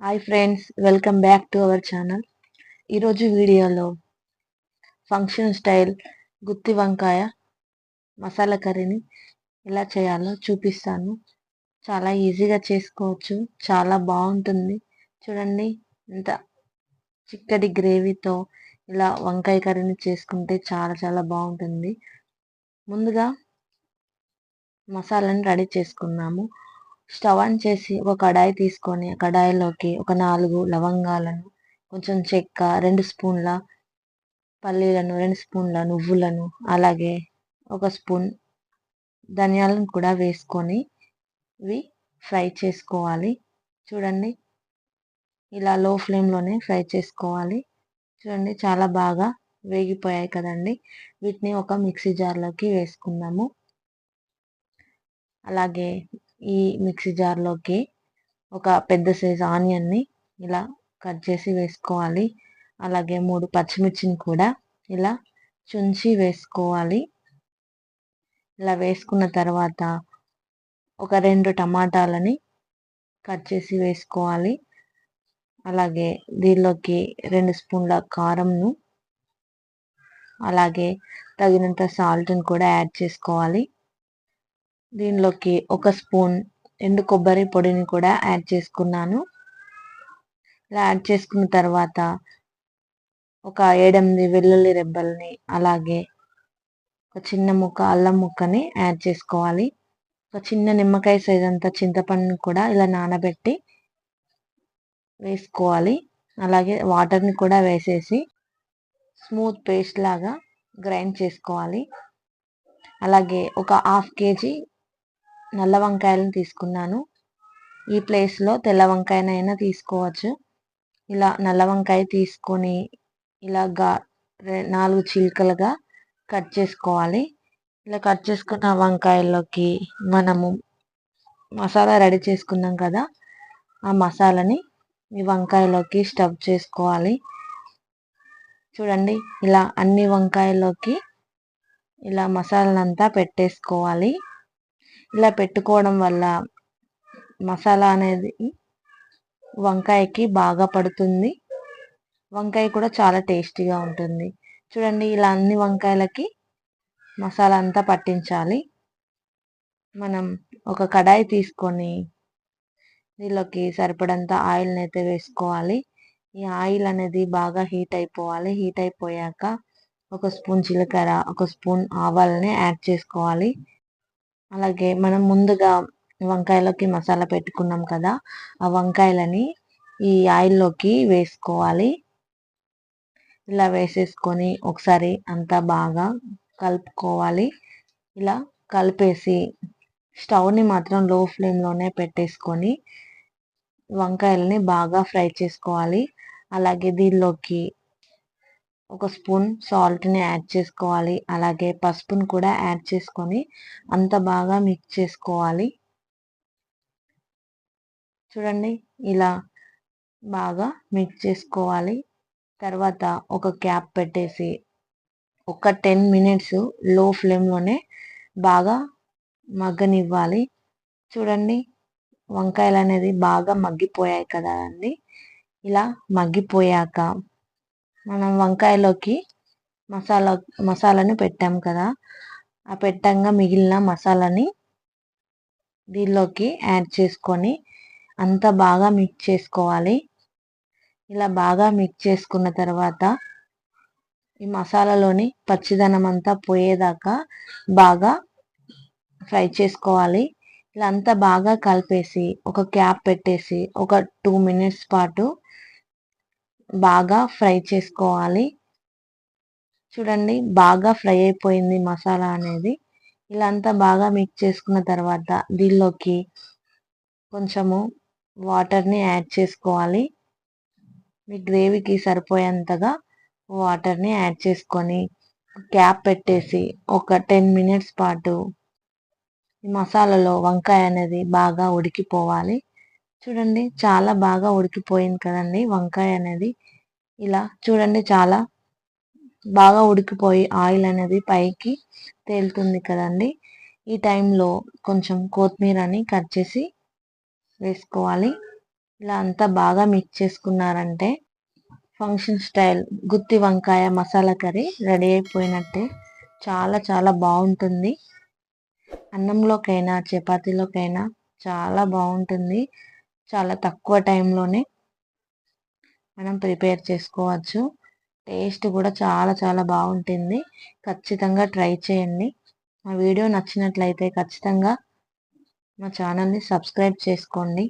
Hi friends welcome back to our channel ఈరోజు వీడియోలో function style గుత్తి వంకాయ మసాలా కర్రీని ఎలా చేయాలో చూపిస్తాను. చాలా ఈజీగా చేసుకోవచ్చు చాలా బాగుంటుంది. చూడండి ఇంత చిక్కటి గ్రేవీతో ఇలా వంకాయ కర్రీని చేసుకుంటే చాలా చాలా బాగుంటుంది. ముందుగా మసాలాని రెడీ చేసుకున్నాము. స్టవ్ ఆన్ చేసి ఒక కడాయి తీసుకొని కడాయిలోకి ఒక నాలుగు లవంగాలను కొంచెం చెక్క రెండు స్పూన్ల పల్లీలను రెండు స్పూన్ల నువ్వులను అలాగే ఒక స్పూన్ ధనియాలను కూడా వేసుకొని ఇవి ఫ్రై చేసుకోవాలి. చూడండి ఇలా లో ఫ్లేమ్లోనే ఫ్రై చేసుకోవాలి. చూడండి చాలా బాగా వేగిపోయాయి కదండి. వీటిని ఒక మిక్సీ జార్లోకి వేసుకుందాము. అలాగే ఈ మిక్సీ జార్లోకి ఒక పెద్ద సైజ్ ఆనియన్ని ఇలా కట్ చేసి వేసుకోవాలి. అలాగే మూడు పచ్చిమిర్చిని కూడా ఇలా చుంచి వేసుకోవాలి. ఇలా వేసుకున్న తర్వాత ఒక రెండు టమాటాలని కట్ చేసి వేసుకోవాలి. అలాగే దీనిలోకి రెండు స్పూన్ల కారంను అలాగే తగినంత సాల్ట్ని కూడా యాడ్ చేసుకోవాలి. దీనిలోకి ఒక స్పూన్ ఎండు కొబ్బరి పొడిని కూడా యాడ్ చేసుకున్నాను. ఇలా యాడ్ చేసుకున్న తర్వాత ఒక ఏడెనిమిది వెల్లుల్లి రెబ్బల్ని అలాగే ఒక చిన్న ముక్క అల్లం ముక్కని యాడ్ చేసుకోవాలి. ఒక చిన్న నిమ్మకాయ సైజ్ అంత చింతపండుని కూడా ఇలా నానబెట్టి వేసుకోవాలి. అలాగే వాటర్ని కూడా వేసేసి స్మూత్ పేస్ట్ లాగా గ్రైండ్ చేసుకోవాలి. అలాగే ఒక హాఫ్ కేజీ నల్ల వంకాయలను తీసుకున్నాను. ఈ ప్లేస్లో తెల్ల వంకాయనైనా తీసుకోవచ్చు. ఇలా నల్ల వంకాయ తీసుకొని ఇలాగా నాలుగు చిలుకలుగా కట్ చేసుకోవాలి. ఇలా కట్ చేసుకున్న వంకాయల్లోకి మనము మసాలా రెడీ చేసుకున్నాం కదా ఆ మసాలాని ఈ వంకాయలోకి స్టవ్ చేసుకోవాలి. చూడండి ఇలా అన్ని వంకాయల్లోకి ఇలా మసాలానంతా పెట్టేసుకోవాలి. ఇలా పెట్టుకోవడం వల్ల మసాలా అనేది వంకాయకి బాగా పడుతుంది. వంకాయ కూడా చాలా టేస్టీగా ఉంటుంది. చూడండి ఇలా అన్ని వంకాయలకి మసాలా అంతా పట్టించాలి. మనం ఒక కడాయి తీసుకొని దీనిలోకి సరిపడంత ఆయిల్ని అయితే వేసుకోవాలి. ఈ ఆయిల్ అనేది బాగా హీట్ అయిపోవాలి. హీట్ అయిపోయాక ఒక స్పూన్ జీలకర్ర ఒక స్పూన్ ఆవాలని యాడ్ చేసుకోవాలి. అలాగే మనం ముందుగా వంకాయలోకి మసాలా పెట్టుకున్నాం కదా ఆ వంకాయలని ఈ ఆయిల్లోకి వేసుకోవాలి. ఇలా వేసేసుకొని ఒకసారి అంతా బాగా కలుపుకోవాలి. ఇలా కలిపేసి స్టవ్ని మాత్రం లో ఫ్లేమ్లోనే పెట్టేసుకొని వంకాయలని బాగా ఫ్రై చేసుకోవాలి. అలాగే దీనిలోకి ఒక స్పూన్ సాల్ట్ని యాడ్ చేసుకోవాలి. అలాగే పసుపును కూడా యాడ్ చేసుకొని అంత బాగా మిక్స్ చేసుకోవాలి. చూడండి ఇలా బాగా మిక్స్ చేసుకోవాలి. తర్వాత ఒక క్యాప్ పెట్టేసి ఒక టెన్ మినిట్స్లో ఫ్లేమ్లోనే బాగా మగ్గనివ్వాలి. చూడండి వంకాయలు అనేది బాగా మగ్గిపోయాయి కదా అండి. ఇలా మగ్గిపోయాక మనం వంకాయలోకి మసాలా మసాలాని పెట్టాం కదా. ఆ పెట్టంగా మిగిలిన మసాలాని దీనిలోకి యాడ్ చేసుకొని అంతా బాగా మిక్స్ చేసుకోవాలి. ఇలా బాగా మిక్స్ చేసుకున్న తర్వాత ఈ మసాలాలోని పచ్చిదనం అంతా పోయేదాకా బాగా ఫ్రై చేసుకోవాలి. ఇలా అంతా బాగా కలిపేసి ఒక క్యాప్ పెట్టేసి ఒక టూ మినిట్స్ పాటు బాగా ఫ్రై చేసుకోవాలి. చూడండి బాగా ఫ్రై అయిపోయింది మసాలా అనేది. ఇలా అంతా బాగా మిక్స్ చేసుకున్న తర్వాత దీనిలోకి కొంచెము వాటర్ని యాడ్ చేసుకోవాలి. మీ గ్రేవీకి సరిపోయేంతగా వాటర్ని యాడ్ చేసుకొని క్యాప్ పెట్టేసి ఒక టెన్ మినిట్స్ పాటు ఈ మసాలాలో వంకాయ అనేది బాగా ఉడికిపోవాలి. చూడండి చాలా బాగా ఉడికిపోయింది కదండి వంకాయ అనేది. ఇలా చూడండి చాలా బాగా ఉడికిపోయి ఆయిల్ అనేది పైకి తేలుతుంది కదండి. ఈ టైంలో కొంచెం కొత్తిమీరని కట్ చేసి వేసుకోవాలి. ఇలా అంతా బాగా మిక్స్ చేసుకున్నారంటే ఫంక్షన్ స్టైల్ గుత్తి వంకాయ మసాలా కర్రీ రెడీ అయిపోయినట్టే. చాలా చాలా బాగుంటుంది. అన్నంలోకైనా చపాతీలోకైనా చాలా బాగుంటుంది. చాలా తక్కువ టైంలోనే మనం ప్రిపేర్ చేసుకోవచ్చు. టేస్ట్ కూడా చాలా చాలా బాగుంటుంది. ఖచ్చితంగా ట్రై చేయండి. మా వీడియో నచ్చినట్లయితే ఖచ్చితంగా మా ఛానల్ని సబ్స్క్రైబ్ చేసుకోండి.